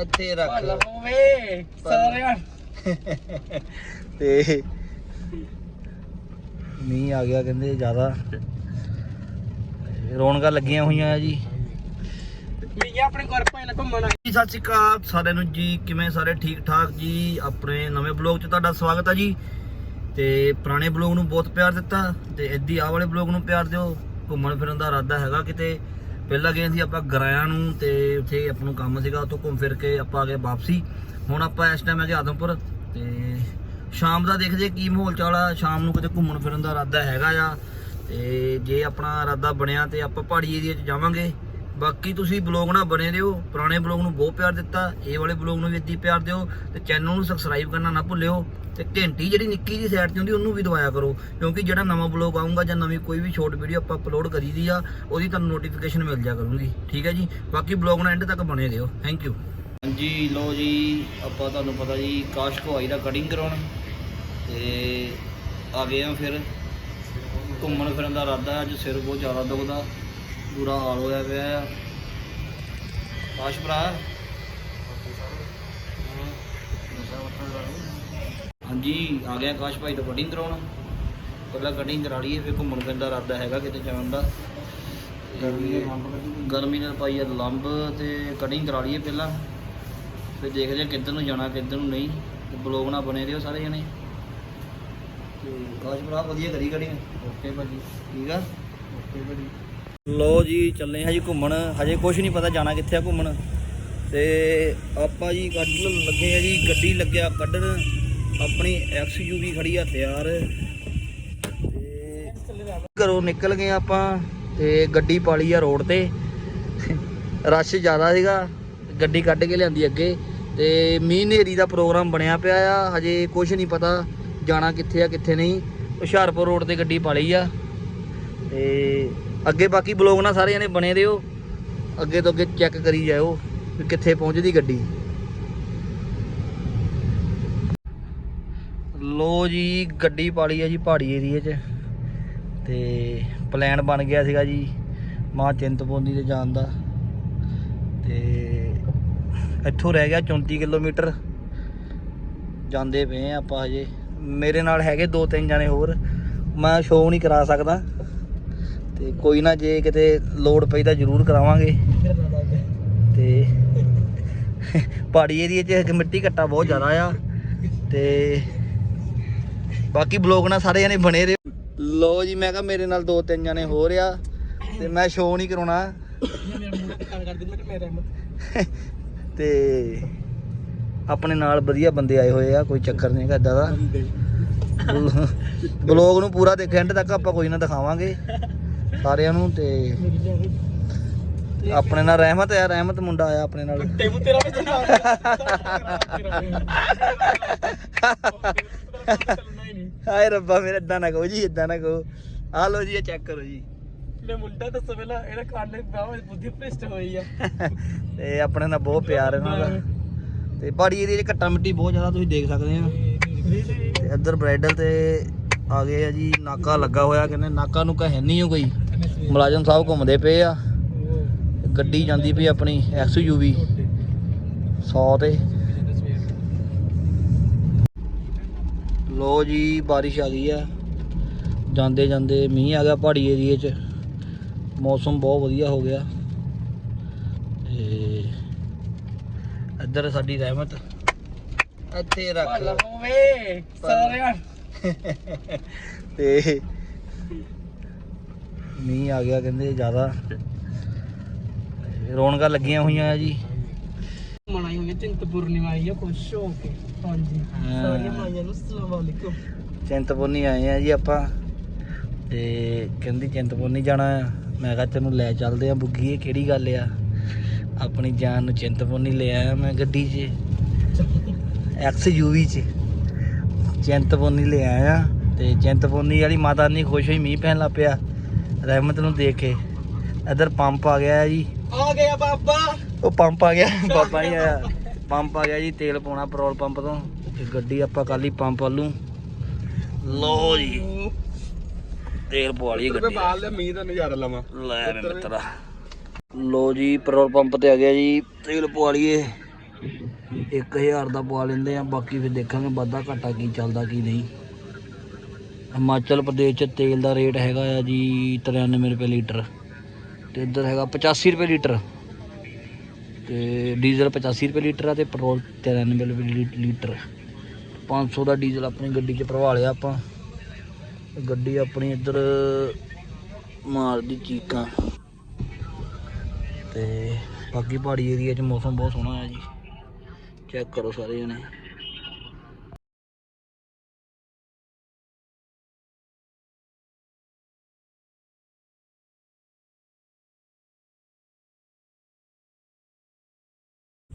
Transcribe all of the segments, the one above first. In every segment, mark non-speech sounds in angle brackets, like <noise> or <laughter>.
ਇੱਥੇ ਰੱਖ ਓਏ ਸਾਰਿਆਂ ਤੇ ਮੀਂਹ ਆ ਗਿਆ ਕਹਿੰਦੇ ਜ਼ਿਆਦਾ। ਰੌਣਕਾਂ ਲੱਗੀਆਂ ਹੋਈਆਂ ਆ ਜੀ। ਵੀ ਆਪਣੇ ਘਰ ਭਾਈ ਨਾਲ ਘੁੰਮਣ ਜੀ ਸਤਿ ਸ਼੍ਰੀ ਅਕਾਲ ਸਾਰਿਆਂ ਨੂੰ ਜੀ ਕਿਵੇਂ ਸਾਰੇ ਠੀਕ ਠਾਕ ਜੀ? ਆਪਣੇ ਨਵੇਂ ਬਲੌਗ 'ਚ ਤੁਹਾਡਾ ਸਵਾਗਤ ਹੈ ਜੀ। ਤੇ ਪੁਰਾਣੇ ਬਲੌਗ ਨੂੰ ਬਹੁਤ ਪਿਆਰ ਦਿੱਤਾ ਤੇ ਇੱਦੀ ਆਹ ਵਾਲੇ ਬਲੌਗ ਨੂੰ ਪਿਆਰ ਦਿਓ। ਘੁੰਮਣ ਫਿਰਨ ਦਾ ਇਰਾਦਾ ਹੈਗਾ ਕਿਤੇ। ਪਹਿਲਾਂ ਗਏ ਸੀ, ਆਪਾਂ ਗਰਾਇਆ ਨੂੰ ਤੇ ਉੱਥੇ ਆਪਾਂ ਨੂੰ ਕੰਮ ਸੀਗਾ, ਉੱਥੋਂ ਘੁੰਮ ਫਿਰ ਕੇ ਆਪਾਂ ਆ ਗਏ ਵਾਪਸੀ। ਹੁਣ ਆਪਾਂ ਇਸ ਟਾਈਮ ਹੈਗੇ ਆਦਮਪੁਰ ਤੇ ਸ਼ਾਮ ਦਾ ਦੇਖਦੇ ਕੀ ਮਾਹੌਲ ਚਾਲ ਆ। ਸ਼ਾਮ ਨੂੰ ਕਿਤੇ ਘੁੰਮਣ ਫਿਰਨ ਦਾ ਇਰਾਦਾ ਹੈਗਾ ਆ ਤੇ ਜੇ ਆਪਣਾ ਇਰਾਦਾ ਬਣਿਆ ਤੇ ਆਪਾਂ ਪਹਾੜੀ ਏਰੀਆ 'ਚ ਜਾਵਾਂਗੇ। ਬਾਕੀ ਤੁਸੀਂ ਬਲੌਗ ਨਾਲ ਬਣੇ ਰਹੋ, ਪੁਰਾਣੇ ਬਲੌਗ ਨੂੰ ਬਹੁਤ ਪਿਆਰ ਦਿੱਤਾ, ਇਹ ਵਾਲੇ ਬਲੌਗ ਨੂੰ ਵੀ ਇੱਦੀ ਪਿਆਰ ਦਿਓ ਤੇ ਚੈਨਲ ਨੂੰ ਸਬਸਕ੍ਰਾਈਬ ਕਰਨਾ ਨਾ ਭੁੱਲਿਓ ਤੇ ਘੰਟੀ ਜਿਹੜੀ ਨਿੱਕੀ ਜੀ ਸਾਈਡ ਤੇ ਹੁੰਦੀ, ਉਹਨੂੰ ਵੀ ਦਵਾਇਆ ਕਰੋ, ਕਿਉਂਕਿ ਜਿਹੜਾ ਨਵਾਂ ਬਲੌਗ ਆਊਗਾ ਜਾਂ ਨਵੀਂ ਕੋਈ ਵੀ ਸ਼ਾਰਟ ਵੀਡੀਓ ਆਪਾਂ ਅਪਲੋਡ ਕਰੀਦੀ ਆ, ਉਹਦੀ ਤੁਹਾਨੂੰ ਨੋਟੀਫਿਕੇਸ਼ਨ ਮਿਲ ਜਾ ਕਰੂਗੀ, ਠੀਕ ਹੈ ਜੀ? ਬਾਕੀ ਬਲੌਗ ਨਾਲ ਐਂਡ ਤੱਕ ਬਣੇ ਰਹੋ ਥੈਂਕ ਯੂ ਹਾਂਜੀ ਲੋ ਜੀ, ਆਪਾਂ ਤੁਹਾਨੂੰ ਪਤਾ ਜੀ, ਕਾਸ਼ ਕੋਹਾਈ ਦਾ ਕਟਿੰਗ ਕਰਾਉਣ। ਤੇ ਆ ਗਏ ਆ ਫਿਰ ਘੁੰਮਣ ਫਿਰਨ ਦਾ ਇਰਾਦਾ, ਅੱਜ ਸਿਰ ਬਹੁਤ ਜ਼ਿਆਦਾ ਦੁਖਦਾ। ਬੁਰਾ ਹਾਲ ਹੋਇਆ ਪਿਆ ਆ। ਕਾਸ਼ ਭਰਾ। ਹਾਂਜੀ ਆ ਗਿਆ ਕਾਸ਼ ਭਾਈ ਤੋਂ ਕਟਿੰਗ ਕਰਾਉਣ। ਪਹਿਲਾਂ ਕਟਿੰਗ ਕਰਾ ਲਈਏ ਫਿਰ ਘੁੰਮਣ ਫਿਰਨ ਦਾ ਇਰਾਦਾ ਹੈਗਾ ਕਿਤੇ ਜਾਣ ਦਾ। ਗਰਮੀ ਨਾਲ ਪਾਈ ਆ ਲੰਬ ਤੇ ਕਟਿੰਗ ਕਰਾ ਲਈਏ ਪਹਿਲਾਂ। ਫਿਰ ਦੇਖਦੇ ਆ ਕਿੱਧਰ ਨੂੰ ਜਾਣਾ ਕਿੱਧਰ ਨੂੰ ਨਹੀਂ। ਤੇ ਬਲੌਗ ਨਾਲ ਬਣੇ ਰਹੋ ਸਾਰੇ ਜਣੇ। ਤੇ ਕਾਸ਼ ਭਰਾ ਵਧੀਆ ਕਰੀ ਕਟਿੰਗ ਓਕੇ ਭਾਜੀ। ਠੀਕ ਆ? ਓਕੇ ਭਾਜੀ। ਲੋ ਜੀ, ਚੱਲੇ ਹਾਂ ਜੀ ਘੁੰਮਣ। ਹਜੇ ਕੁਝ ਨਹੀਂ ਪਤਾ ਜਾਣਾ ਕਿੱਥੇ ਆ ਘੁੰਮਣ। ਤੇ ਆਪਾਂ ਜੀ ਕੱਢ ਲੱਗੇ ਆ ਜੀ, ਗੱਡੀ ਲੱਗਿਆ ਕੱਢਣ। ਆਪਣੀ ਐਕਸਯੂਵੀ ਖੜੀ ਆ, ਤਿਆਰ। ਤੇ ਘਰੋਂ ਨਿਕਲ ਗਏ ਆਪਾਂ, ਤੇ ਗੱਡੀ ਪਾਲੀ ਆ ਰੋਡ ਤੇ। ਰਸ਼ ਜ਼ਿਆਦਾ ਸੀਗਾ, ਗੱਡੀ ਕੱਢ ਕੇ ਲਿਆਂਦੀ ਅੱਗੇ। ਤੇ ਮੀਂਹ ਨੇਰੀ ਦਾ ਪ੍ਰੋਗਰਾਮ ਬਣਿਆ ਪਿਆ ਆ, ਹਜੇ ਕੁਝ ਨਹੀਂ ਪਤਾ ਜਾਣਾ ਕਿੱਥੇ ਆ, ਕਿੱਥੇ ਨਹੀਂ। ਹੁਸ਼ਿਆਰਪੁਰ ਰੋਡ ਤੇ ਗੱਡੀ ਪਾਲੀ ਆ। ਤੇ ਅੱਗੇ ਬਾਕੀ ਬਲੌਗ ਨਾਲ ਸਾਰੇ ਜਣੇ ਬਣੇ ਰਹੋ। ਅੱਗੇ ਤੋਂ ਅੱਗੇ ਚੈੱਕ ਕਰੀ ਜਾਇਓ ਵੀ ਕਿੱਥੇ ਪਹੁੰਚਦੀ ਗੱਡੀ। ਲੋ ਜੀ, ਗੱਡੀ ਪਾਲੀ ਆ ਜੀ ਪਹਾੜੀ ਏਰੀਏ 'ਚ। ਤੇ ਪਲਾਨ ਬਣ ਗਿਆ ਸੀਗਾ ਜੀ, ਮਾਂ ਚਿੰਤਪੁਰਨੀ ਤੇ ਜਾਣ ਦਾ। ਤੇ ਇੱਥੋਂ ਰਹਿ ਗਿਆ 34 ਕਿਲੋਮੀਟਰ। ਜਾਂਦੇ ਪਏ ਆਪਾਂ ਹਜੇ। ਮੇਰੇ ਨਾਲ ਹੈਗੇ ਦੋ ਤਿੰਨ ਜਣੇ ਹੋਰ। ਮੈਂ ਸ਼ੋਅ ਨਹੀਂ ਕਰਾ ਸਕਦਾ। ਤੇ ਕੋਈ ਨਾ ਜੇ ਕਿਤੇ ਲੋਡ ਪਈ ਤਾਂ ਜ਼ਰੂਰ ਕਰਾਵਾਂਗੇ। ਤੇ ਪਹਾੜੀ ਏਰੀਏ 'ਚ ਮਿੱਟੀ ਘੱਟਾ ਬਹੁਤ ਜ਼ਿਆਦਾ ਆ। ਤੇ ਬਾਕੀ ਬਲੌਗ ਨਾਲ ਸਾਰੇ ਜਣੇ ਬਣੇ ਰਹੋ। ਲੋ ਜੀ ਮੈਂ ਕਿਹਾ ਮੇਰੇ ਨਾਲ ਦੋ ਤਿੰਨ ਜਣੇ ਹੋ ਰਿਆ ਤੇ ਮੈਂ ਸ਼ੋਅ ਨਹੀਂ ਕਰਾਉਣਾ। ਤੇ ਆਪਣੇ ਨਾਲ ਵਧੀਆ ਬੰਦੇ ਆਏ ਹੋਏ ਆ ਕੋਈ ਚੱਕਰ ਨਹੀਂ ਹੈਗਾ ਏਦਾਂ ਦਾ। ਬਲੌਗ ਨੂੰ ਪੂਰਾ ਦੇਖਿਆ ਐਂਡ ਤੱਕ ਆਪਾਂ ਕੋਈ ਨਾ ਦਿਖਾਵਾਂਗੇ। ਸਾਰਿਆਂ ਨੂੰ ਤੇ ਆਪਣੇ ਨਾਲ ਰਹਿਮਤ ਆ ਰਹਿਮਤ ਮੁੰਡਾ ਆਇਆ ਆਪਣੇ ਨਾਲ। ਟੇਬੂ ਤੇਰਾ ਵੀ ਹਾਏ ਰੱਬਾ ਮੇਰਾ ਇਦਾਂ ਨਾ ਕਹੋ ਜੀ ਇਦਾਂ ਨਾ ਕਹੋ। ਆ ਲੋ ਜੀ ਇਹ ਚੈੱਕ ਕਰੋ ਜੀ। ਮੈਂ ਮੁੰਡਾ ਦੱਸੋ ਪਹਿਲਾਂ ਇਹਦਾ ਕੰਨ ਬਾਵਾ ਬੁੱਧੀ ਭ੍ਰਿਸ਼ਟ ਹੋਈ ਆ। ਤੇ ਆਪਣੇ ਨਾਲ ਬਹੁਤ ਪਿਆਰ ਇਹਨਾਂ ਦਾ। ਤੇ ਪਹਾੜੀ ਏਰੀਏ 'ਚ ਘੱਟਾ ਮਿੱਟੀ ਬਹੁਤ ਜ਼ਿਆਦਾ ਤੁਸੀਂ ਦੇਖ ਸਕਦੇ ਆ। ਤੇ ਇੱਧਰ ਬ੍ਰਾਈਡਲ ਤੇ ਆ ਗਏ ਆ ਜੀ ਨਾਕਾ ਲੱਗਾ ਹੋਇਆ ਕਹਿੰਦੇ ਨਾਕਾ ਨੂੰ ਹੈ ਨਹੀਂ ਓ ਕੋਈ। ਮੁਲਾਜ਼ਮ ਸਾਹਿਬ ਘੁੰਮਦੇ ਪਏ ਆ। ਗੱਡੀ ਜਾਂਦੀ ਪਈ ਆਪਣੀ ਐਕਸਯੂਵੀ 100 ਤੇ। ਲੋ ਜੀ ਬਾਰਿਸ਼ ਆ ਗਈ ਆ। ਜਾਂਦੇ ਜਾਂਦੇ ਮੀਂਹ ਆ ਗਿਆ ਪਹਾੜੀ ਏਰੀਏ 'ਚ। ਮੌਸਮ ਬਹੁਤ ਵਧੀਆ ਹੋ ਗਿਆ। ਤੇ ਇੱਧਰ ਸਾਡੀ ਰਹਿਮਤ। ਇੱਥੇ ਰੱਖ। ਓਏ ਸਾਰਿਆਂ ਤੇ ਮੀਂਹ ਆ ਗਿਆ ਕਹਿੰਦੇ ਜ਼ਿਆਦਾ। ਰੌਣਕਾਂ ਲੱਗੀਆਂ ਹੋਈਆਂ ਆ ਜੀ। ਮਨਾਈ ਹੋਈ ਚਿੰਤਪੁਰਨੀ ਆਈ ਆ ਖੁਸ਼ ਹੋ ਕੇ। ਹਾਂਜੀ। ਹਾਂ। ਸਾਰੀਆਂ ਮਾਈਆਂ ਨੂੰ ਅਸਲਾਮ ਅਲੈਕੁਮ ਚਿੰਤਪੁਰਨੀ ਆਏ ਆ ਜੀ ਆਪਾਂ। ਤੇ ਕਹਿੰਦੀ ਚਿੰਤਪੁਰਨੀ ਜਾਣਾ ਆ। ਮੈਂ ਕਿਹਾ ਤੈਨੂੰ ਲੈ ਚੱਲਦੇ ਆ ਬੁੱਗੀ ਇਹ ਕਿਹੜੀ ਗੱਲ ਆ? ਆਪਣੀ ਜਾਨ ਨੂੰ ਚਿੰਤਪੁਰਨੀ ਲੈ ਆਇਆ ਮੈਂ ਗੱਡੀ 'ਚ। ਐਕਸ ਯੂਵੀ 'ਚ। ਚਿੰਤਪੁਰਨੀ ਲੈ ਆਇਆ। ਤੇ ਚਿੰਤਪੁਰਨੀ ਵਾਲੀ ਮਾਤਾ ਨਹੀਂ ਖੁਸ਼ ਹੋਈ ਮੀਂਹ ਪੈਣ ਲੱਗ ਪਿਆ। ਰਹਿਮਤ ਨੂੰ ਦੇਖ ਕੇ। ਇੱਧਰ ਪੰਪ ਆ ਗਿਆ ਜੀ। ਆ ਗਿਆ ਬਾਬਾ। ਉਹ ਪੰਪ ਆ ਗਿਆ। ਬਾਬਾ ਹੀ ਆਇਆ। ਪੰਪ ਆ ਗਿਆ ਜੀ ਤੇਲ ਪਾਉਣਾ ਪੈਟਰੋਲ ਪੰਪ ਤੋਂ। ਤੇ ਗੱਡੀ ਆਪਾਂ ਕੱਲ ਹੀ ਪੰਪ ਵੱਲੋਂ। ਲੋ ਜੀ। ਤੇਲ ਪਵਾ ਲਈ ਗੱਡੀ ਬਾਲ ਦੇ ਮੀਂਹ ਦਾ ਨਜ਼ਾਰਾ ਲਵਾਂ। ਲੈ ਮੈਂ ਮਿੱਤਰਾ। ਲੋ ਜੀ ਪੈਟਰੋਲ ਪੰਪ ਤੇ ਆ ਗਿਆ ਜੀ। ਤੇਲ ਪਵਾ ਲਈਏ। 1000 ਦਾ ਪਵਾ ਲੈਂਦੇ ਆ। ਬਾਕੀ ਫਿਰ ਦੇਖਾਂਗੇ ਵਾਧਾ ਘਾਟਾ ਕੀ ਚੱਲਦਾ ਕੀ ਨਹੀਂ। ਹਿਮਾਚਲ ਪ੍ਰਦੇਸ਼ ਚ ਤੇਲ ਦਾ ਰੇਟ ਹੈਗਾ ਆ ਜੀ 93 ਰੁਪਏ ਲੀਟਰ ਤੇ ਇੱਧਰ ਹੈਗਾ 85 ਰੁਪਏ ਲੀਟਰ ਤੇ ਡੀਜ਼ਲ 85 ਰੁਪਏ ਲੀਟਰ ਆ ਤੇ ਪੈਟਰੋਲ 93 ਰੁਪਏ ਲੀ- ਲੀਟਰ। 500 ਦਾ ਡੀਜ਼ਲ ਆਪਣੀ ਗੱਡੀ 'ਚ ਭਰਵਾ ਲਿਆ ਆਪਾਂ। ਗੱਡੀ ਆਪਣੀ ਇੱਧਰ ਮਾਰਦੀ ਚੀਕਾਂ। ਤੇ ਬਾਕੀ ਪਹਾੜੀ ਏਰੀਆ 'ਚ ਮੌਸਮ ਬਹੁਤ ਸੋਹਣਾ ਆ ਜੀ। ਚੈੱਕ ਕਰੋ ਸਾਰੇ ਜਣੇ।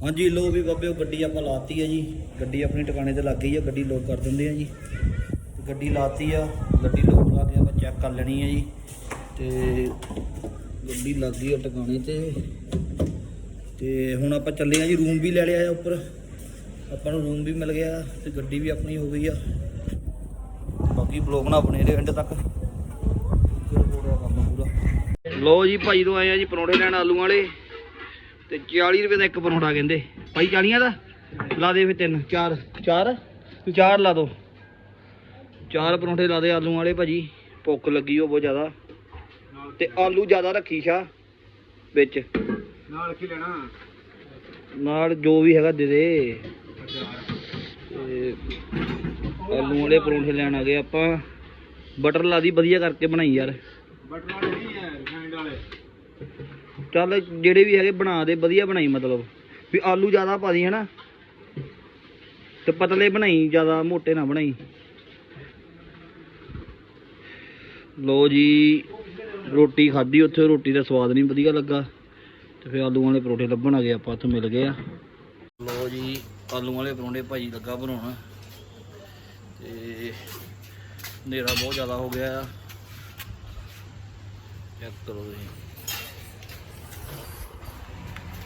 ਹਾਂਜੀ ਲੋ ਵੀ ਬਾਬਿਓ ਗੱਡੀ ਆਪਾਂ ਲਾਤੀ ਆ ਜੀ। ਗੱਡੀ ਆਪਣੀ ਟਿਕਾਣੇ ਤੇ ਲੱਗ ਗਈ ਆ, ਗੱਡੀ ਲੋਕ ਕਰ ਦਿੰਦੇ ਆ ਜੀ। ਗੱਡੀ ਲਾਤੀ ਆ, ਗੱਡੀ ਲੋਕ ਲਾ ਕੇ ਆਪਾਂ ਚੈੱਕ ਕਰ ਲੈਣੀ ਆ ਜੀ। ਤੇ ਗੱਡੀ ਲੱਗ ਗਈ ਆ ਟਿਕਾਣੇ ਤੇ। ਤੇ ਹੁਣ ਆਪਾਂ ਚੱਲੇ ਆ ਜੀ ਰੂਮ ਵੀ ਲੈ ਲਿਆ ਆ ਉੱਪਰ। ਆਪਾਂ ਨੂੰ ਰੂਮ ਵੀ ਮਿਲ ਗਿਆ ਤੇ ਗੱਡੀ ਵੀ ਆਪਣੀ ਹੋ ਗਈ ਆ। ਬਾਕੀ ਬਲੌਗ ਨਾ ਬਣੇ ਰਹੇ ਐਂਡ ਤੱਕ। ਫਿਰ ਹੋ ਕੰਮ ਪੂਰਾ। ਲੋ ਜੀ, ਭਾਈ ਤੋਂ ਆਏ ਆ ਜੀ ਪਰੌਂਠੇ ਲੈਣ ਆਲੂ ਵਾਲੇ। ਤੇ 40 ਰੁਪਏ ਦਾ ਇੱਕ ਪਰੌਂਠਾ ਕਹਿੰਦੇ। ਭਾਈ 40 ਦਾ? ਲਾ ਦੇ ਫੇ ਤਿੰਨ ਚਾਰ ਚਾਰ? ਚਾਰ ਲਾ ਦੋ। ਚਾਰ ਪਰੌਂਠੇ ਲਾ ਦੇ ਆਲੂ ਵਾਲੇ ਭਾਜੀ ਭੁੱਖ ਲੱਗੀ ਹੋ ਬਹੁਤ ਜ਼ਿਆਦਾ। ਤੇ ਆਲੂ ਜ਼ਿਆਦਾ ਰੱਖੀ ਸ਼ਾ ਵਿੱਚ। ਨਾਲ ਕੀ ਲੈਣਾ। ਨਾਲ ਜੋ ਵੀ ਹੈਗਾ ਦੇ ਦੇ। ਆਲੂ ਵਾਲੇ ਪਰੌਂਠੇ ਲੈਣ ਆ ਗਏ ਆਪਾਂ। ਬਟਰ ਲਾ ਦੀ ਵਧੀਆ ਕਰਕੇ ਬਣਾਈ ਯਾਰ। ਬਟਰ ਵਾਲੇ ਨਹੀਂ ਹੈ ਰਿਫਾਈਂਡ ਵਾਲੇ। ਚੱਲ ਜਿਹੜੇ ਵੀ ਹੈਗੇ ਬਣਾ ਦੇ, ਵਧੀਆ ਬਣਾਈ ਮਤਲਬ। ਵੀ ਆਲੂ ਜ਼ਿਆਦਾ ਪਾ ਦੀ ਹਨਾ? ਤੇ ਪਤਲੇ ਬਣਾਈ, ਜ਼ਿਆਦਾ ਮੋਟੇ ਨਾ ਬਣਾਈ। ਲੋ ਜੀ, ਰੋਟੀ ਖਾਧੀ ਉੱਥੇ, ਰੋਟੀ ਦਾ ਸਵਾਦ ਨਹੀਂ ਵਧੀਆ ਲੱਗਾ। ਤੇ ਫਿਰ ਆਲੂ ਵਾਲੇ ਪਰੌਂਠੇ ਲੱਭਣ ਆ ਗਏ, ਆਪਾਂ ਉੱਥੇ ਮਿਲ ਗਏ ਆ। ਲੋ ਜੀ ਆਲੂ ਵਾਲੇ ਪਰੌਂਠੇ ਭਾਜੀ ਲੱਗਾ ਬਣਾਉਣਾ। ਤੇ ਹਨੇਰਾ ਬਹੁਤ ਜ਼ਿਆਦਾ ਹੋ ਗਿਆ ਚੈੱਕ ਕਰੋ ਤੁਸੀਂ।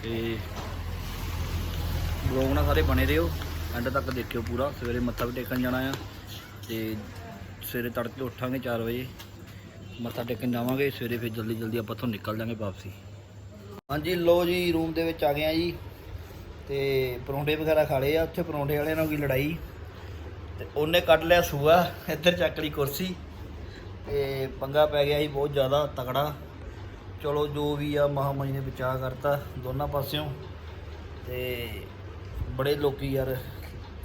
ਤੇ ਬਲੌਗ ਨਾਲ ਸਾਰੇ ਬਣੇ ਰਹੋ। ਐਂਡ ਤੱਕ ਦੇਖਿਓ ਪੂਰਾ। ਸਵੇਰੇ ਮੱਥਾ ਵੀ ਟੇਕਣ ਜਾਣਾ ਆ ਤੇ ਸਵੇਰੇ ਤੜਕੇ ਉੱਠਾਂਗੇ 4 ਵਜੇ। ਮੱਥਾ ਟੇਕਣ ਜਾਵਾਂਗੇ। ਸਵੇਰੇ ਫਿਰ ਜਲਦੀ ਜਲਦੀ ਆਪਾਂ ਤੋਂ ਨਿਕਲ ਜਾਾਂਗੇ ਵਾਪਸੀ। ਹਾਂਜੀ ਲੋ ਜੀ ਰੂਮ ਦੇ ਵਿੱਚ ਆ ਗਏ ਆ ਜੀ। ਤੇ ਪਰੌਂਠੇ ਵਗੈਰਾ ਖਾ ਲਏ ਆ। ਉੱਥੇ ਪਰੌਂਠੇ ਵਾਲਿਆਂ ਨਾਲ ਕੀ ਲੜਾਈ। ਤੇ ਉਹਨੇ ਕੱਢ ਲਿਆ ਸੂਆ। ਇੱਧਰ ਚੱਕ ਲਈ ਕੁਰਸੀ। ਤੇ ਪੰਗਾ ਪੈ ਗਿਆ ਸੀ, ਬਹੁਤ ਜ਼ਿਆਦਾ ਤਕੜਾ। ਚਲੋ ਜੋ ਵੀ ਆ ਮਹਾਮਾਈ ਨੇ ਬਚਾ ਕਰਤਾ ਦੋਨਾਂ ਪਾਸਿਓਂ ਤੇ ਬੜੇ ਲੋਕੀ ਯਾਰ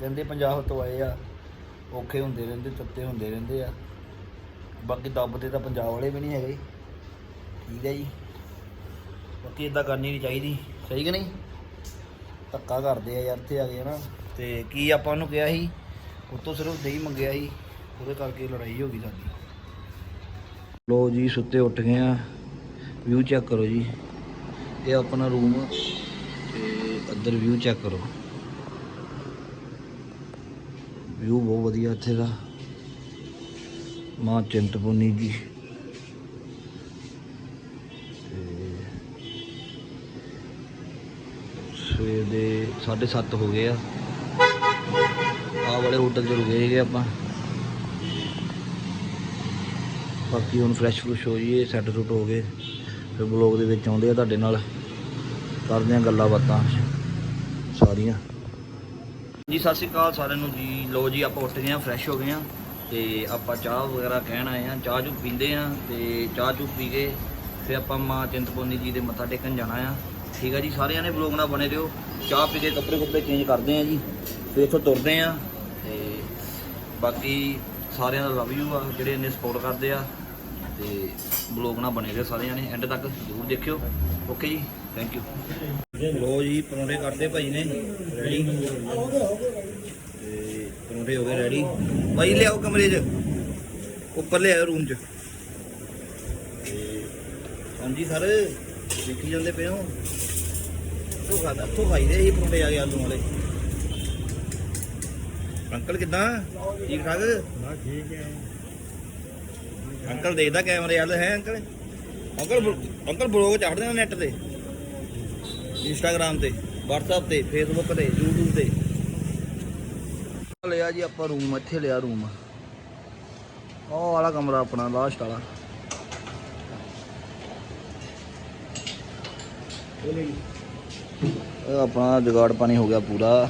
ਕਹਿੰਦੇ ਪੰਜਾਬ ਤੋਂ ਆਏ ਆ, ਔਖੇ ਹੁੰਦੇ ਰਹਿੰਦੇ, ਤੱਤੇ ਹੁੰਦੇ ਰਹਿੰਦੇ ਆ। ਬਾਕੀ ਦੱਬਦੇ ਤਾਂ ਪੰਜਾਬ ਵਾਲੇ ਵੀ ਨਹੀਂ ਹੈਗੇ। ਠੀਕ ਹੈ ਜੀ। ਬਾਕੀ ਇਦਾਂ ਕਰਨੀ ਨਹੀਂ ਚਾਹੀਦੀ। ਸਹੀ ਕਿ ਨਹੀਂ? ਧੱਕਾ ਕਰਦੇ ਆ ਯਾਰ ਇੱਥੇ ਆ ਗਏ ਨਾ ਤੇ ਕੀ ਆਪਾਂ ਉਹਨੂੰ ਕਿਹਾ ਸੀ? ਉਤੋਂ ਸਿਰਫ ਦਹੀਂ ਮੰਗਿਆ ਸੀ। ਉਹਦੇ ਕਰਕੇ ਲੜਾਈ ਹੋ ਗਈ ਸਾਡੀ। ਲੋ ਜੀ, ਸੁੱਤੇ ਉੱਠ ਗਏ ਆ। ਵਿਊ ਚੈੱਕ ਕਰੋ ਜੀ। ਇਹ ਆਪਣਾ ਰੂਮ ਤੇ ਅੰਦਰ ਵਿਊ ਚੈੱਕ ਕਰੋ। ਵਿਊ ਬਹੁਤ ਵਧੀਆ ਇੱਥੇ ਦਾ। ਮਾਂ ਚਿੰਤਪੁਰਨੀ ਜੀ। ਤੇ ਸਵੇਰ ਦੇ 7:30 ਹੋ ਗਏ ਆ। ਆਹ ਵਾਲੇ ਹੋਟਲ 'ਚ ਰੁਕੇ ਸੀਗੇ ਆਪਾਂ। ਬਾਕੀ ਹੁਣ ਫਰੈਸ਼ ਫਰੁਸ਼ ਹੋ ਜਾਈਏ ਸੈੱਟ ਸੁੱਟ ਹੋ ਗਏ। ਫਿਰ ਬਲੌਗ ਦੇ ਵਿੱਚ ਆਉਂਦੇ ਆ ਤੁਹਾਡੇ ਨਾਲ। ਕਰਦੇ ਆ ਗੱਲਾਂ ਬਾਤਾਂ ਸਾਰੀਆਂ। ਜੀ, ਸਤਿ ਸ਼੍ਰੀ ਅਕਾਲ ਸਾਰਿਆਂ ਨੂੰ ਜੀ। ਲੋ ਜੀ, ਆਪਾਂ ਉੱਠ ਗਏ ਆ ਫਰੈਸ਼ ਹੋ ਗਏ ਆ ਤੇ ਆਪਾਂ ਚਾਹ ਵਗੈਰਾ ਕਹਿਣ ਆਏ ਆ। ਚਾਹ ਚੂ ਪੀਂਦੇ ਆ ਤੇ ਚਾਹ ਚੂ ਪੀ ਕੇ ਫਿਰ ਆਪਾਂ ਮਾਂ ਚਿੰਤਪੁਰਨੀ ਜੀ ਦੇ ਮੱਥਾ ਟੇਕਣ ਜਾਣਾ ਆ। ਠੀਕ ਆ ਜੀ, ਸਾਰਿਆਂ ਨੇ ਬਲੌਗ ਨਾਲ ਬਣੇ ਰਹੋ। ਚਾਹ ਪੀ ਕੇ ਕੱਪੜੇ ਕੁੱਪੜੇ ਚੇਂਜ ਕਰਦੇ ਆ ਜੀ। ਫਿਰ ਇੱਥੋਂ ਤੁਰਦੇ ਆ ਤੇ ਬਾਕੀ ਸਾਰਿਆਂ ਦਾ ਲਵ ਯੂ ਆ, ਜਿਹੜੇ ਇੰਨੇ ਸਪੋਰਟ ਕਰਦੇ ਆ। ਤੇ ਬਲੌਗ ਨਾਲ ਬਣੇ ਰਹੋ ਸਾਰੇ ਜਣੇ ਐਂਡ ਤੱਕ ਜ਼ਰੂਰ ਦੇਖਿਓ। ਓਕੇ ਜੀ ਥੈਂਕ ਯੂ ਲੋ ਜੀ, ਪਰੌਂਠੇ ਕਰਦੇ ਭਾਈ ਨੇ ਰੈਡੀ ਤੇ ਪਰੌਂਠੇ ਹੋ ਗਏ ਰੈਡੀ ਭਾਈ, ਲਿਆਓ ਕਮਰੇ 'ਚ। ਉੱਪਰ ਲਿਆਓ ਰੂਮ 'ਚ। ਹਾਂਜੀ ਸਰ ਦੇਖੀ ਜਾਂਦੇ ਪਏ ਹੋ। ਤੋ ਖਾਦਾ ਤੋ ਖਾਈਦੇ ਇਹ ਪਰੌਂਠੇ ਆ ਗਏ ਆਲੂ ਵਾਲੇ। ਅੰਕਲ ਕਿਦਾਂ? ਠੀਕ ਠਾਕ? ਨਾ ਠੀਕ ਹੈ। ਅੰਕਲ ਦੇਖਦਾ ਕੈਮਰੇ ਵੱਲ, ਹੈ ਅੰਕਲ? ਅੰਕਲ ਅੰਕਲ ਬਲੌਗ ਚੜਦੇ ਆ ਨੈਟ ਤੇ। ਇੰਸਟਾਗ੍ਰam ਤੇ, WhatsApp ਤੇ, Facebook ਤੇ, YouTube ਤੇ। ਲਿਆ ਜੀ ਆਪਾਂ ਰੂਮ ਇੱਥੇ ਲਿਆ ਰੂਮ ਉਹ ਵਾਲਾ ਕਮਰਾ ਆਪਣਾ ਲਾਸਟ ਵਾਲਾ। ਆਪਣਾ ਜਗਾੜ ਪਾਣੀ ਹੋ ਗਿਆ ਪੂਰਾ।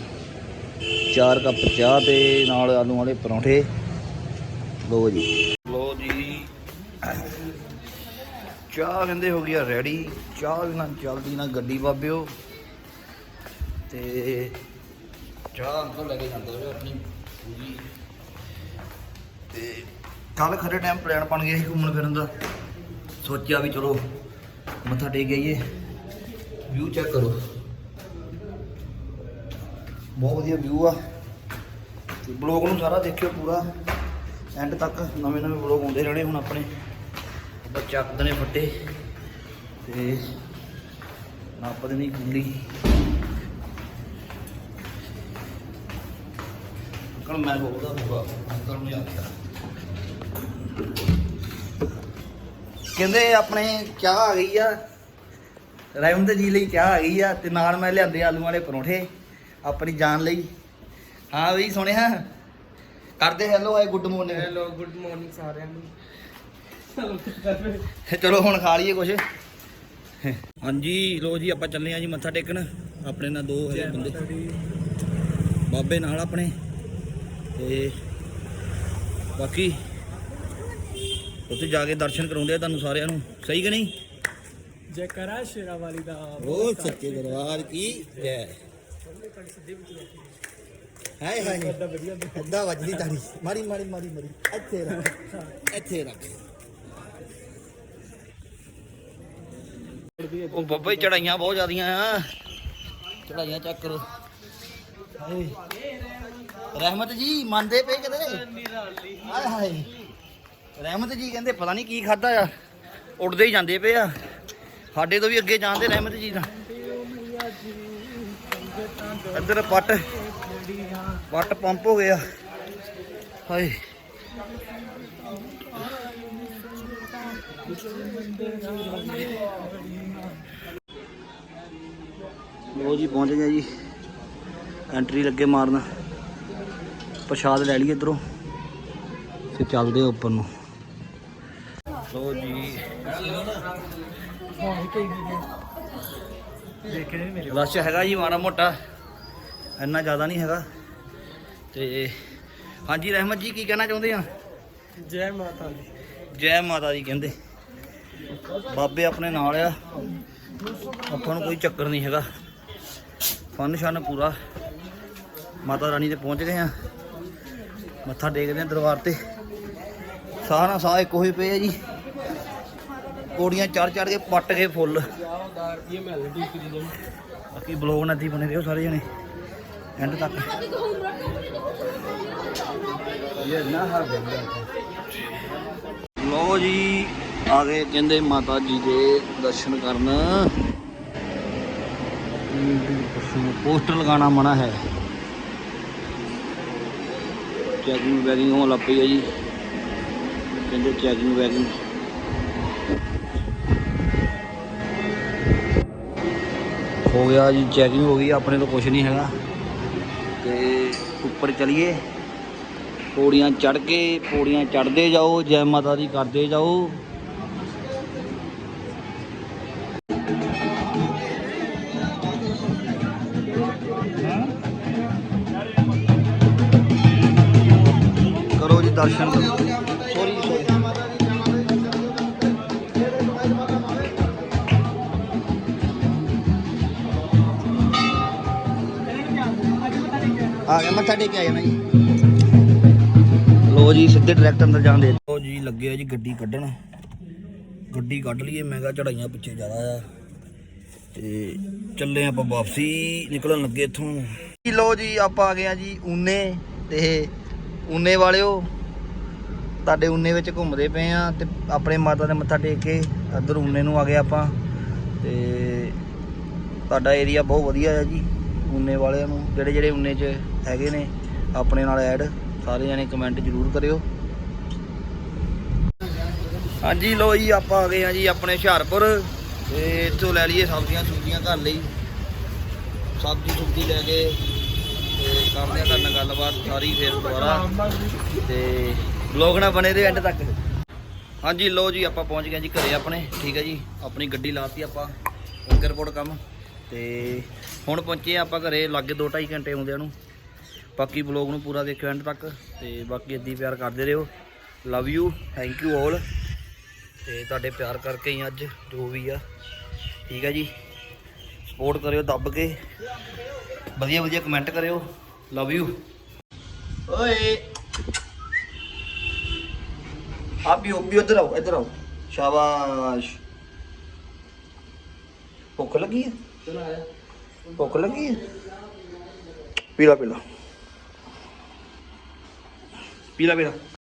ਚਾਰ ਕੱਪ ਚਾਹ ਤੇ ਨਾਲ ਆਲੂ ਵਾਲੇ ਪਰੌਂਠੇ। ਲੋ ਲੋ ਜੀ। ਚਾਹ ਕਹਿੰਦੇ ਹੋ ਗਿਆ ਰੈਡੀ। ਚਾਹ ਵੀ ਚੱਲਦੀ ਨਾ ਗੱਡੀ ਬਾਬਿਓ। ਤੇ ਚਾਹ ਅੰਕਲ ਲੈ ਕੇ ਜਾਂਦੇ ਹੋਏ ਆਪਣੀ ਪੂਰੀ। ਤੇ ਕੱਲ ਖੜੇ ਟਾਈਮ ਪਲਾਨ ਬਣ ਗਿਆ ਸੀ ਘੁੰਮਣ ਫਿਰਨ ਦਾ। ਸੋਚਿਆ ਵੀ ਚਲੋ ਮੱਥਾ ਟੇਕ ਜਾਈਏ ਵਿਊ ਚੈੱਕ ਕਰੋ। ਬਹੁਤ ਵਧੀਆ ਵਿਊ ਆ। ਤੇ ਬਲੌਗ ਨੂੰ ਸਾਰਾ ਦੇਖਿਓ ਪੂਰਾ। ਐਂਡ ਤੱਕ ਨਵੇਂ ਨਵੇਂ ਬਲੌਗ ਆਉਂਦੇ ਰਹਿਣੇ ਹੁਣ ਆਪਣੇ। ਚੱਕਦੇ ਨੇ ਫੱਟੇ ਤੇ ਨਾਪਦੇ ਨਹੀਂ ਕੁੰਡੀ ਅੰਕਲ ਮੈਂ ਬੋਲਦਾ ਹੋਊਗਾ ਅੰਕਲ ਨੂੰ ਯਾਦ ਕਹਿੰਦੇ ਆਪਣੇ ਚਾਹ ਆ ਗਈ ਆ। ਰਹਿਮਤ ਜੀ ਲਈ ਚਾਹ ਆ ਗਈ ਆ ਤੇ ਨਾਲ ਮੈਂ ਲਿਆਂਦੇ ਆਲੂ ਵਾਲੇ ਪਰੌਂਠੇ ਆਪਣੀ ਜਾਨ ਲਈ। ਹਾਂ ਵੀ ਸੁਣਿਆ? ਕਰਦੇ hello, I good morning hello, good morning ਸਾਰਿਆਂ ਨੂੰ। <laughs> ਚਲੋ ਹੁਣ ਖਾ ਲਈਏ ਕੁਛ। ਹਾਂਜੀ ਲੋ ਜੀ ਆਪਾਂ ਚੱਲੇ ਆ ਜੀ ਮੱਥਾ ਟੇਕਣ। ਆਪਣੇ ਨਾਲ ਦੋ ਹੈਗੇ ਬੰਦੇ। ਬਾਬੇ ਨਾਲ ਆਪਣੇ। ਤੇ ਬਾਕੀ ਉੱਥੇ ਜਾ ਕੇ ਦਰਸ਼ਨ ਕਰਾਉਂਦੇ ਆ ਤੁਹਾਨੂੰ ਸਾਰਿਆਂ ਨੂੰ। ਸਹੀ ਕਿ ਨਹੀਂ? ਜੈਕਰਾ ਸ਼ੇਰਾ ਵਾਲੀ ਦਾ ਉਹ ਸੱਚੇ ਦਰਬਾਰ ਕੀ ਜੈ। ਹਾਏ ਹਾਏ ਵਧੀਆ। ਅੱਧਾ ਵੱਜਦੀ ਤਾੜੀ। ਮਾਰੀ ਮਾਰੀ ਮਾਰੀ ਮਾਰੀ। ਇੱਥੇ ਰੱਖ। ਇੱਥੇ ਰੱਖ। ਉਹ ਬੱਬੇ ਚੜਾਈਆਂ ਬਹੁਤ ਜ਼ਿਆਦੀਆਂ ਆ। ਚੜਾਈਆਂ ਚੱਕ ਕਰੋ। ਹਾਏ। ਰਹਿਮਤ ਜੀ, ਮੰਨਦੇ ਪਏ ਕਿਤੇ? ਹਾਏ ਹਾਏ। ਰਹਿਮਤ ਜੀ ਕਹਿੰਦੇ ਪਤਾ ਨਹੀਂ ਕੀ ਖਾਦਾ ਆ। ਉੱਡਦੇ ਹੀ ਜਾਂਦੇ ਪਏ ਆ। ਸਾਡੇ ਤੋਂ ਵੀ ਅੱਗੇ ਜਾਂਦੇ ਰਹਿਮਤ ਜੀ ਦਾ ਇੱਧਰ ਪੱਟ ਪੱਟ ਪੰਪ ਹੋ ਗਿਆ। ਹਾਏ। ਲੋ ਜੀ ਪਹੁੰਚ ਗਏ ਜੀ। ਐਂਟਰੀ ਲੱਗੇ ਮਾਰਨ। ਪ੍ਰਸ਼ਾਦ ਲੈ ਲਈਏ ਇਧਰੋਂ। ਫਿਰ ਚੱਲਦੇ ਆ ਉੱਪਰ ਨੂੰ। ਲੋ ਜੀ। ਮੇਰੇ ਰਸ਼ ਹੈਗਾ ਜੀ ਮਾੜਾ ਮੋਟਾ। ਇੰਨਾ ਜ਼ਿਆਦਾ ਨਹੀਂ ਹੈਗਾ। ਤੇ ਹਾਂਜੀ ਰਹਿਮਤ ਜੀ ਕੀ ਕਹਿਣਾ ਚਾਹੁੰਦੇ ਆ? ਜੈ ਮਾਤਾ ਦੀ। ਜੈ ਮਾਤਾ ਦੀ ਕਹਿੰਦੇ। ਬਾਬੇ ਆਪਣੇ ਨਾਲ ਆ। ਆਪਾਂ ਨੂੰ ਕੋਈ ਚੱਕਰ ਨਹੀਂ ਹੈਗਾ। ਫਨ ਸ਼ਨ ਪੂਰਾ। ਮਾਤਾ ਰਾਣੀ ਤੇ ਪਹੁੰਚ ਗਏ ਆ। ਮੱਥਾ ਟੇਕਦੇ ਆ ਦਰਬਾਰ ਤੇ। ਸਾਹ ਨਾਲ ਸਾਹ ਇੱਕੋ ਹੀ ਪਏ ਆ ਜੀ। ਕੋੜੀਆਂ ਚੜ ਚੜ ਕੇ ਪੱਟ ਗਏ ਫੁੱਲ। ਬਾਕੀ ਬਲੌਗ ਨਦੀ ਬਣੇ ਰਹੋ ਸਾਰੇ ਜਣੇ। ਐਂਡ ਤੱਕ। ਇਹ ਨਾ ਹਰ ਲੋ ਜੀ, ਆ ਗਏ ਕਹਿੰਦੇ ਮਾਤਾ ਜੀ ਦੇ ਦਰਸ਼ਨ ਕਰਨ। ਪੋਸਟਰ ਲਗਾਉਣਾ ਮਨਾ ਹੈ। ਚੈਕਿੰਗ ਵੈਕਿੰਗ ਹੋਣ ਲੱਗ ਪਈ ਹੈ ਜੀ। ਕਹਿੰਦੇ ਚੈਕਿੰਗ ਵੈਕਿੰਗ ਹੋ ਗਿਆ ਜੀ ਚੈਕਿੰਗ ਹੋ ਗਈ, ਆਪਣੇ ਤੋਂ ਕੁਝ ਨਹੀਂ ਹੈਗਾ। ਤੇ ਉੱਪਰ ਚਲੀਏ। ਪੌੜੀਆਂ ਚੜ ਕੇ, ਪੌੜੀਆਂ ਚੜਦੇ ਜਾਓ, ਜੈ ਮਾਤਾ ਦੀ ਕਰਦੇ ਜਾਓ। ਦਰਸ਼ਨ ਆ ਗਿਆ, ਮੱਥਾ ਟੇਕ ਕੇ ਆ ਜੀ। ਲੋ ਜੀ, ਸਿੱਧੇ ਡਾਇਰੈਕਟ ਅੰਦਰ ਜਾਣ ਦੇ। ਲੋ ਜੀ, ਲੱਗੇ ਆ ਜੀ ਗੱਡੀ ਕੱਢਣ। ਗੱਡੀ ਕੱਢ ਲਈਏ, ਮੈਂ ਕਿਹਾ ਚੜਾਈਆਂ ਪਿੱਛੇ ਜ਼ਿਆਦਾ ਆ। ਤੇ ਚੱਲੇ ਆਪਾਂ ਵਾਪਸੀ, ਨਿਕਲਣ ਲੱਗੇ ਇੱਥੋਂ। ਲੋ ਜੀ, ਆਪਾਂ ਆ ਗਏ ਆ ਜੀ ਊਨੇ, ਤੇ ਊਨੇ ਵਾਲਿਓ। ਤੁਹਾਡੇ ਊਨੇ ਵਿੱਚ ਘੁੰਮਦੇ ਪਏ ਆ ਤੇ ਆਪਣੇ ਮਾਤਾ ਦੇ ਮੱਥਾ ਟੇਕ ਕੇ ਇੱਧਰ ਊਨੇ ਨੂੰ ਆ ਗਏ ਆਪਾਂ। ਤੇ ਤੁਹਾਡਾ ਏਰੀਆ ਬਹੁਤ ਵਧੀਆ ਆ ਜੀ, ਊਨੇ ਵਾਲਿਆਂ ਨੂੰ, ਜਿਹੜੇ ਜਿਹੜੇ ਊਨੇ 'ਚ ਹੈਗੇ ਨੇ, ਆਪਣੇ ਨਾਲ ਐਡ ਸਾਰੇ ਜਣੇ ਕਮੈਂਟ ਜ਼ਰੂਰ ਕਰਿਓ। ਹਾਂਜੀ ਲੋ ਜੀ, ਆਪਾਂ ਆ ਗਏ ਆ ਜੀ ਆਪਣੇ ਹੁਸ਼ਿਆਰਪੁਰ ਤੇ ਇੱਥੋਂ ਲੈ ਲਈਏ ਸਬਜ਼ੀਆਂ ਸੁਬਜ਼ੀਆਂ ਘਰ ਲਈ। ਸਬਜ਼ੀ ਸੁਬਜ਼ੀ ਲੈ ਕੇ ਤੇ ਕਰਦੇ ਆ ਤੁਹਾਡੇ ਨਾਲ ਗੱਲਬਾਤ ਸਾਰੀ ਫੇਰ ਦੁਬਾਰਾ। ਤੇ ਬਲੌਗ ਨਾ ਬਣੇ ਦੇ ਐਂਡ ਤੱਕ। ਹਾਂਜੀ ਲੋ ਜੀ, ਆਪਾਂ ਪਹੁੰਚ ਗਏ ਜੀ ਘਰੇ ਆਪਣੇ, ਠੀਕ ਹੈ ਜੀ। ਆਪਣੀ ਗੱਡੀ ਲਾਤੀ ਆਪਾਂ ਏਅਰਪੋਰਟ ਕੰਮ। ਤੇ ਹੁਣ ਪਹੁੰਚੇ ਆਪਾਂ ਘਰੇ, ਲਾਗੇ 2.5 ਘੰਟੇ ਆਉਂਦਿਆਂ ਨੂੰ ਬਾਕੀ ਬਲੌਗ ਨੂੰ ਪੂਰਾ ਦੇਖਿਓ ਐਂਡ ਤੱਕ, ਤੇ ਬਾਕੀ ਇੱਦੀ ਪਿਆਰ ਕਰਦੇ ਰਹੋ। Love you thank you all ਤੇ ਤੁਹਾਡੇ ਪਿਆਰ ਕਰਕੇ ਹੀ ਅੱਜ ਜੋ ਵੀ ਆ, ਠੀਕ ਹੈ ਜੀ। ਸਪੋਰਟ ਕਰਿਓ, ਦੱਬ ਕੇ। ਵਧੀਆ ਵਧੀਆ ਕਮੈਂਟ ਕਰਿਓ। ਲਵ ਯੂ ਓਏ। ਆਪ ਵੀ ਵੀ ਉਧਰ ਆਓ ਇੱਧਰ ਆਓ ਸ਼ਾਬਾਸ਼ ਭੁੱਖ ਲੱਗੀ ਹੈ ਭੁੱਖ ਲੱਗੀ ਹੈ ਪੀਲਾ ਪੀਲਾ ਪੀਲਾ ਪੀਲਾ